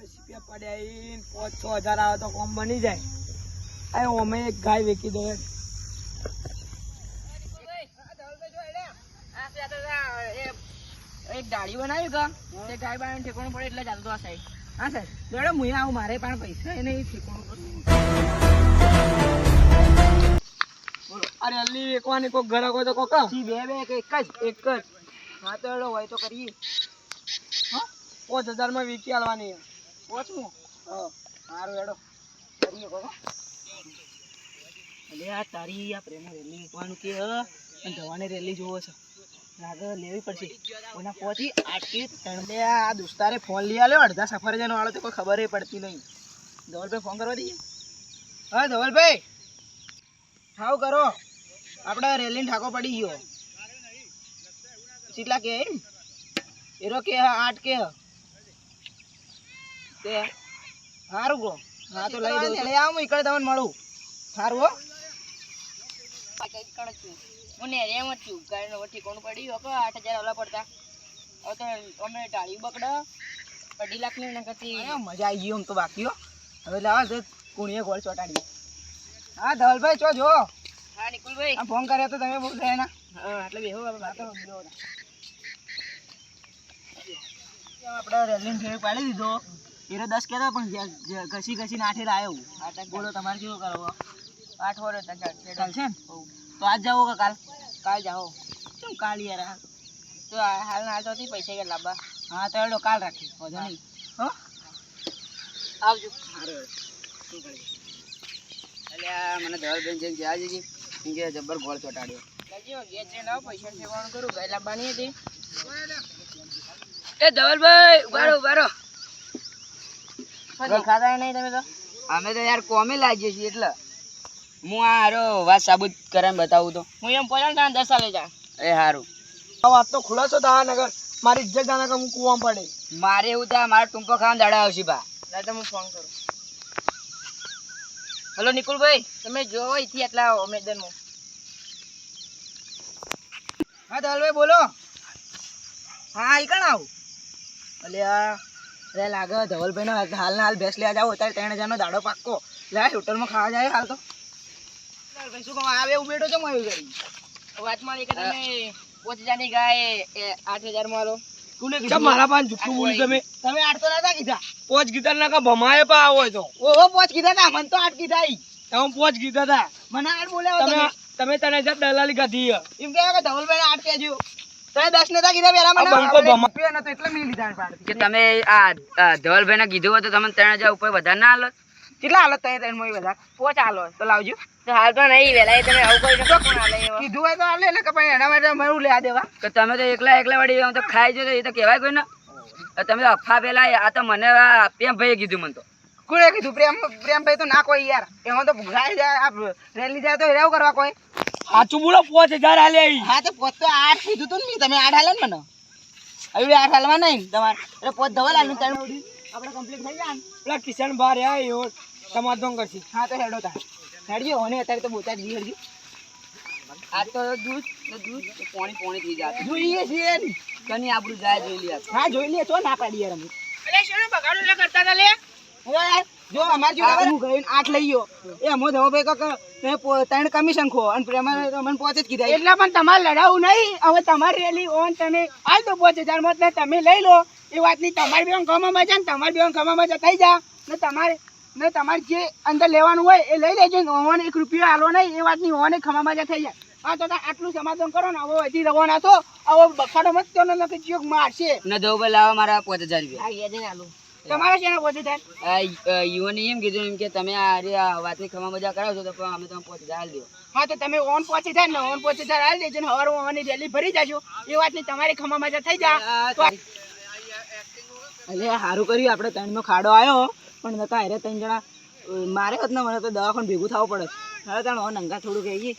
દસ રૂપિયા પડ્યા પાંચ છ હજાર આવે તો કોમ બની જાય. આ અમે એક ગાય વેચી દો એક ગાડી બનાવી કા? તે ગાય બાય ઠેકોણું પડે એટલે ચાલતો આ સાહેબ હા સાહેબ. બેડો હું આવું મારે પણ પૈસા એ નહીં ઠીકણું અરે અલ્લી એકવાની કોક ઘરાક હોય તો કોક બે બે કે એક જ એક જ. હા તો હોય તો કરીએ. પાંચ હજારમાં વેચી આલવાની. હા. સારું એડો કરીએ કોકો એટલે આ તારી આ પ્રેમ રેલી મૂકવાનું કે હ? અને જવાને રેલી જોવો છે. લાગે લેવી પડશે. કોના પહોંચી આટલી ત્રણ લે આ દોસ્તારે ફોન લઈ આવ્યો અડધા સફરજન વાળો તો કોઈ ખબર પડતી નહીં. ધવલભાઈ ફોન કરવા દઈએ? હા ધવલભાઈ. હાવ કરો. આપણે રેલીને ઠાકો પડી ગયો. કેટલા કે એમ? એરો કે હ આઠ કે હ. તે સારું ગો. હા તો લઈ દઉં લઈ આવું ઈકડે તમને મળું. સારું હો. મને એમ જ છું ગાડીનો વઠી કોણ પડી હકો આઠ હજાર ઓલા પડતા. હવે તો અમે ટાળી બકડા. અઢી લાખની કરતી મજા આવી ગઈ આમ તો બાકી હો. હવે લાવા તો કુણીએ ગોળ ચોટાડી હા ધવલભાઈ ચો જો હા નિકુલભાઈ. આ ફોન કર્યો તો તમે બહુ થયા હા એટલે બેહો હવે વાતો આપણે રેલિંગ ફેર પાડી દીધો. એરો દસ કહેતા પણ ઘસી ઘસીને આઠે લાયો બોલો તમારે કેવું કરવો? આઠ વડે છે ને? તો આજ જાઓ કે કાલ? કાલ જાઓ. શું કાલ યાર? તો આ હાલ ના તો પૈસા કે લાવવા? હા તો એડો કાલ રાખી વધુ નહીં. હો? આવજો. અલ્યા મને ધવલબેન જેમ જ્યાં જઈએ એમ કે જબ્બર ગોળ ચોટાડ્યો. પૈસા સેવાનું કરું. ગાય લાવવાની હતી એ ધવલભાઈ ઉભારો ઉભારો દેખાતા નહીં તમે તો? અમે તો યાર કોમે લાગીએ છીએ એટલે. હું આ હારો વાત સાબુત કરીને બતાવું તો. હું એમ પહોંચાડ ને દસ સાલે જા એ હારું. આ વાત તો ખુલાસો થા નગર મારી ઇજ્જત કે હું કુવામાં પડે. મારે એવું થાય મારા ટૂંકો ખાવાનું દાડા આવશે બા. ના તો હું ફોન કરું. હલો નિકુલભાઈ. તમે જોવો અહીંથી એટલા મેદાનમાં હા ધવલભાઈ બોલો. હા એ કણ આવું? અલ્યા અરે લાગે ધવલભાઈ નો હાલના હાલ ભેસ લેવા જાવ અત્યારે ત્રણ હજારનો દાડો પાક્કો. લે હોટલમાં ખાવા જાય હાલ તો. ધવલભાઈ શું કહું આવે એવું બેઠો છે હું કરી વાત મારી કે તમે પોચ હજારની ગાય આઠ હજારમાં લો મારા પાસે જુઠ્ઠું બોલ્યું તમે. તમે આઠ તો નતા કીધા? પોચ ગીતા ના કા ભમાય પા આવો તો ઓહો પોચ કીધા તા મને તો આઠ કીધા ઈ. હું પોચ ગીતા તા. મને આઠ બોલ્યા તમે તમે. તમે તને જ દલાલી કાઢી એમ કે ધવલભાઈ આઠ કહેજો. તમે કે આ ધવલભાઈ ને કીધું તો તમે ત્રણ હજાર ઉપર વધારે ના હાલત કેટલા હાલત થાય ત્રણ મોઈ બધા પોચ હાલો તો લાવજો. તો હાલ તો નહીં વેલા એ તમે આવું કરી કોણ હાલે કીધું હોય તો હાલે ને કે ભાઈ એના માટે મારું લેવા દેવા. કે તમે તો એકલા એકલા વળી આમ તો ખાઈ જતો એ તો કહેવાય કોઈ ને તમે તો અફા પેલા આ તો મને પ્રેમ ભાઈએ કીધું મને તો. કોણે કીધું? પ્રેમ પ્રેમ ભાઈ તો ના કોઈ યાર. એમાં તો ગાય જાય રેલી જાય તો રેવ કરવા કોઈ. સાચું બોલો પોચ હજાર હાલે હા તો પોચ તો આઠ કીધું તું ને તમે આઠ હાલે ને મને. હવે આઠ હાલવા નહીં. તમારે એટલે પોત ધવલ હાલ ત્રણ આપણે કમ્પ્લીટ થઈ જાય પેલા કિશન બાર હે એવો સમાધાન કરશે. હા તો હેડો તા હેડ્યો અને અત્યારે તો બોતા જ હેડ્યું આ તો દૂધ ને દૂધ પોણી પોણી થઈ જાય. જોઈએ છીએ ને. કની આપણું જાય જોઈ લે. હા જોઈ લે તો ના પાડીએ રમી અમે. શું શેનો બગાડો લે કરતા તા લે? યાર જો અમાર જો હું ગઈને આઠ લઈ ગયો. એ અમો ધવો ભાઈ પો- ત્રણ કમિશન ખો. અને પ્રેમા મને પોચે જ કીધા. એટલે પણ તમારે લડાવું નહીં. હવે તમારી રેલી ઓન તમે હાલ તો પોચ હજાર મત તમે લઈ લો. એ વાતની તમારી બેન કમામાં જાય ને તમારી બેન જાય થઈ જા. ને તમારે ને તમારે જે અંદર લેવાનું હોય એ લઈ લેજો. ને ઓન એક રૂપિયો આલો નહીં. એ વાતની ઓને ખમામાં જાય થઈ જાય. હા તો આટલું સમાધાન કરો ને. હવે હજી રવાના તો હવે બખાડો મત તો ને જીવ મારશે. ને દઉં લાવો મારા પાંચ હજાર રૂપિયા. હા એ જ આલો. તમારે છે ને થાય? યુવાને એમ કીધું એમ કે તમે આ વાતની ખમા મજા કરાવો છો તો અમે તમે હજાર હાલ દો હા તો તમે ઓન પોચી થાય ને ઓન પોચી થાય હાલ દેજો ને હવાર ઓનની રેલી ભરી જાજો. એ વાતની તમારી ખમા મજા થઈ જા. એટલે સારું કર્યું. આપણે ત્રણ નો ખાડો આવ્યો પણ નતા હારે ત્રણ જણા મારે હોત ને મને તો દવાખાને ભેગું થવું પડે. હવે ત્રણ નંગા થોડું કહીએ.